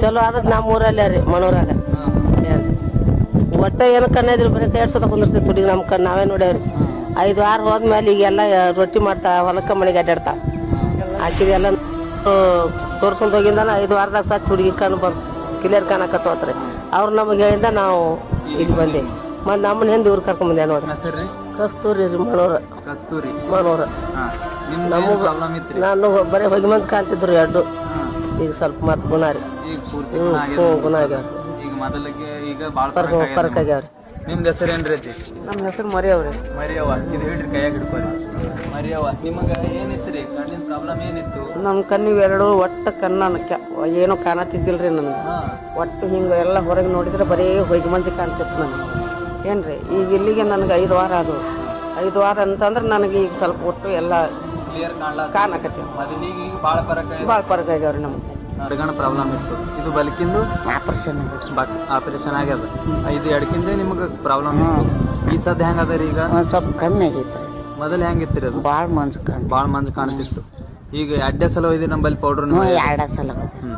ಚಲೋ ಆದದ್ ನಮ್ಮ ಊರಲ್ಲೇ ರೀ ಮಣೂರಾಗ ಏನ್? ಒಟ್ಟ ಏನು ಕಣ್ಣೈದ್ರಿ ಬರೀ ಕೈ ಆಡ್ಸೋದ ಕುಂದಿರ್ತೀವಿ ತುಡಿ ನಮ್ಮ ಕಣ್ಣು ನಾವೇ ನೋಡೇವ್ರಿ. ಐದು ವಾರ ಹೋದ್ಮೇಲೆ ಈಗೆಲ್ಲ ರೊಟ್ಟಿ ಮಾಡ್ತಾ ಹೊಲಕ್ಕ ಮನೆಗೆ ಅಡ್ಡಾಡ್ತಾ. ಆಕಿದೆಲ್ಲ ತೋರ್ಸ್ಕೊಂಡು ಹೋಗಿಂದ ಐದು ವಾರದಾಗ ಸಚ್ ಹುಡುಗಿ ಕಣ್ಣು ಬಂದು ಕ್ಲಿಯರ್ ಕಾಣಕತ್ತೋತ್ರಿ ಅವ್ರು ನಮಗೆ ಹೇಳಿದ ನಾವು ಇಲ್ಲಿ ಬಂದೆ. ಮತ್ತು ನಮ್ಮನ್ನ ಹಿಂದೆ ಇವ್ರು ಕರ್ಕೊಂಡ್ ಬಂದೆ ನೋಡ್ರಿ. ಕಸ್ತೂರಿ ರೀ ಮನೋರ. ಕಸ್ತೂರಿ. ಮನೋರ. ನಿಮ್ಗೆ ನಾನು ಬರೀ ಹೊಗೆ ಮಂದಿ ಕಾಣ್ತಿದ್ರು ಎರಡು. ಈಗ ಸ್ವಲ್ಪ ಮತ್ತೆ ಗುಣ ರೀ. ಈಗ ಪೂರ್ತಿ ಹ್ಞೂ ಗುಣ ಹ್ಞೂ ಆಗ್ಯದ ಗುಣ ಆಗ್ಯಾವ ಈಗ ಮೊದಲಿಗೆ ಈಗ ಭಾಳ ಫರ್ಕ್ ಫರಕ್ ಫರ್ಕ್ ಆಗ್ಯಾವ್ರಿ ನಿಮ್ದು. ಹೆಸರು ಏನ್ರಿ ಅಜ್ಜಿ? ನಮ್ಮ ಹೆಸರು ಮರಿ ಅವ್ರಿ ಮರಿಯವ್ವ. ಇದು ಹೇಳ್ರಿ ಕೈಯಾಗ ಹಿಡ್ಕೊರಿ ಮರಿಯವ್ವ ನಿಮಗೆ ಏನಿತ್ರಿ? ಕಣ್ಣಿನ ಪ್ರಾಬ್ಲಮ್ ಏನಿತ್ತು? ನಮ್ಮ ಕಣ್ಣಿಗೆ ಎರಡು ಒಟ್ಟು ಕಣ್ಣ ಏನೂ ಕಾಣತಿದ್ದಿಲ್ರಿ ನನಗೆ. ಹಾ. ಒಟ್ಟು ಹಿಂಗೆ ಎಲ್ಲ ಹೊರಗೆ ನೋಡಿದ್ರೆ ಬರೀ ಹೊಯ್ಗೆ ಮಂದಿ ಕಾಣ್ತಿತ್ತು ನನಗೆ. ಏನ್ರಿ? ಈಗ ಇಲ್ಲಿಗೆ ನನಗೆ ಐದು ವಾರ ಅದು ಐದು ವಾರ ಅಂತಂದ್ರೆ ನನಗೆ ಈಗ ಸ್ವಲ್ಪ ಒಟ್ಟು ಎಲ್ಲ ಕ್ಲಿಯರ್ ಕಾಣಕತ್ತಿ ಮೊದಲಿಗೆ ಈಗ ಭಾಳ ಫರಕ್ ಭಾಳ ಫರ್ಕ್ ಆಗ್ಯಾವ್ರಿ ನಮ್ಗೆ. ಅರ್ಗಣ ಪ್ರಾಬ್ಲಮ್ ಇತ್ತು. ಇದು ಬಲ್ಕಿಂದು? ಆಪರೇಷನ್ ಬಟ್ ಆಪರೇಷನ್ ಆಗ್ಯದ. ಇದು ಎಡಕಿಂದ ನಿಮಗೆ ಪ್ರಾಬ್ಲಮ್ ಈ ಸದ್ಯ ಹೆಂಗದ ರೀ ಈಗ? ಸ್ವಲ್ಪ ಕಮ್ಮಿ ಆಗೈತೆ. ಮೊದಲು ಹೆಂಗಿತ್ರಿ ಅದು? ಭಾಳ ಮನ್ಸು ಕಾಣ್ ಭಾಳ ಮಂದಿ ಕಾಣ್ತಿತ್ತು. ಈಗ ಎರಡೇ ಸಲ ಒಯ್ದು ನಮ್ಮಲ್ಲಿ ಪೌಡ್ರ್ ಎರಡು ಸಲ ಹ್ಮ್.